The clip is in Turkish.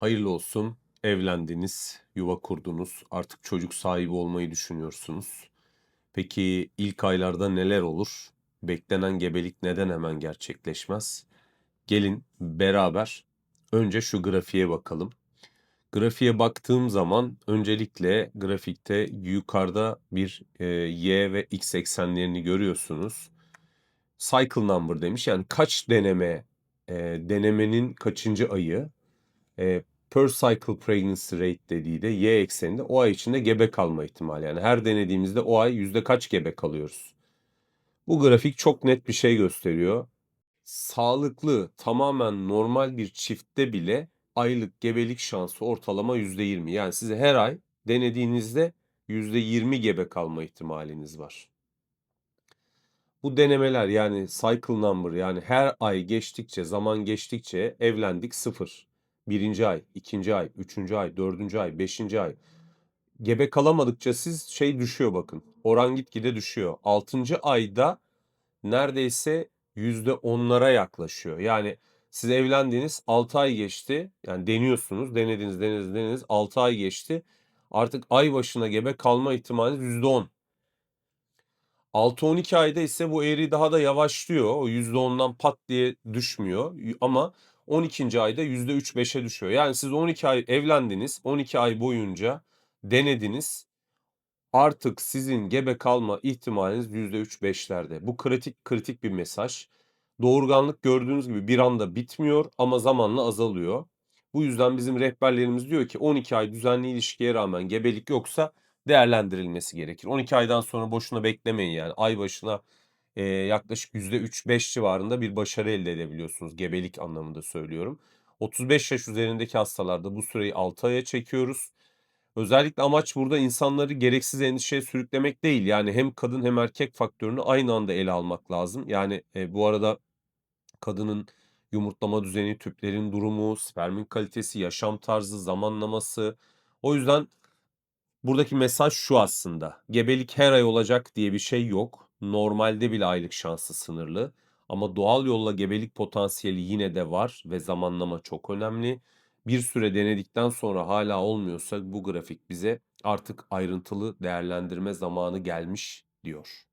Hayırlı olsun. Evlendiniz, yuva kurdunuz, artık çocuk sahibi olmayı düşünüyorsunuz. Peki ilk aylarda neler olur? Beklenen gebelik neden hemen gerçekleşmez? Gelin beraber önce şu grafiğe bakalım. Grafiğe baktığım zaman öncelikle grafikte yukarıda bir e, y ve x eksenlerini görüyorsunuz. Cycle number demiş yani kaç deneme e, denemenin kaçıncı ayı e, per cycle pregnancy rate dediği de y ekseninde o ay içinde gebe kalma ihtimali. Yani her denediğimizde o ay yüzde kaç gebe kalıyoruz? Bu grafik çok net bir şey gösteriyor. Sağlıklı, tamamen normal bir çiftte bile aylık gebelik şansı ortalama yüzde yirmi. Yani size her ay denediğinizde yüzde yirmi gebe kalma ihtimaliniz var. Bu denemeler yani cycle number yani her ay geçtikçe, zaman geçtikçe evlendik sıfır. Birinci ay, ikinci ay, üçüncü ay, dördüncü ay, beşinci ay. Gebe kalamadıkça siz şey düşüyor bakın. Oran gitgide düşüyor. Altıncı ayda neredeyse yüzde onlara yaklaşıyor. Yani siz evlendiğiniz 6 ay geçti. Yani deniyorsunuz. Denediniz, denediniz, denediniz. 6 ay geçti. Artık ay başına gebe kalma ihtimaliniz yüzde on. 6-12 ayda ise bu eğri daha da yavaşlıyor. O %10'dan pat diye düşmüyor. Ama 12. ayda %3-5'e düşüyor. Yani siz 12 ay evlendiniz. 12 ay boyunca denediniz. Artık sizin gebe kalma ihtimaliniz %3-5'lerde. Bu kritik kritik bir mesaj. Doğurganlık gördüğünüz gibi bir anda bitmiyor ama zamanla azalıyor. Bu yüzden bizim rehberlerimiz diyor ki 12 ay düzenli ilişkiye rağmen gebelik yoksa değerlendirilmesi gerekir. 12 aydan sonra boşuna beklemeyin yani. Ay başına e, yaklaşık %3-5 civarında bir başarı elde edebiliyorsunuz. Gebelik anlamında söylüyorum. 35 yaş üzerindeki hastalarda bu süreyi 6 aya çekiyoruz. Özellikle amaç burada insanları gereksiz endişeye sürüklemek değil. Yani hem kadın hem erkek faktörünü aynı anda ele almak lazım. Yani e, bu arada kadının yumurtlama düzeni, tüplerin durumu, spermin kalitesi, yaşam tarzı, zamanlaması. O yüzden buradaki mesaj şu aslında. Gebelik her ay olacak diye bir şey yok. Normalde bile aylık şansı sınırlı. Ama doğal yolla gebelik potansiyeli yine de var ve zamanlama çok önemli. Bir süre denedikten sonra hala olmuyorsa bu grafik bize artık ayrıntılı değerlendirme zamanı gelmiş diyor.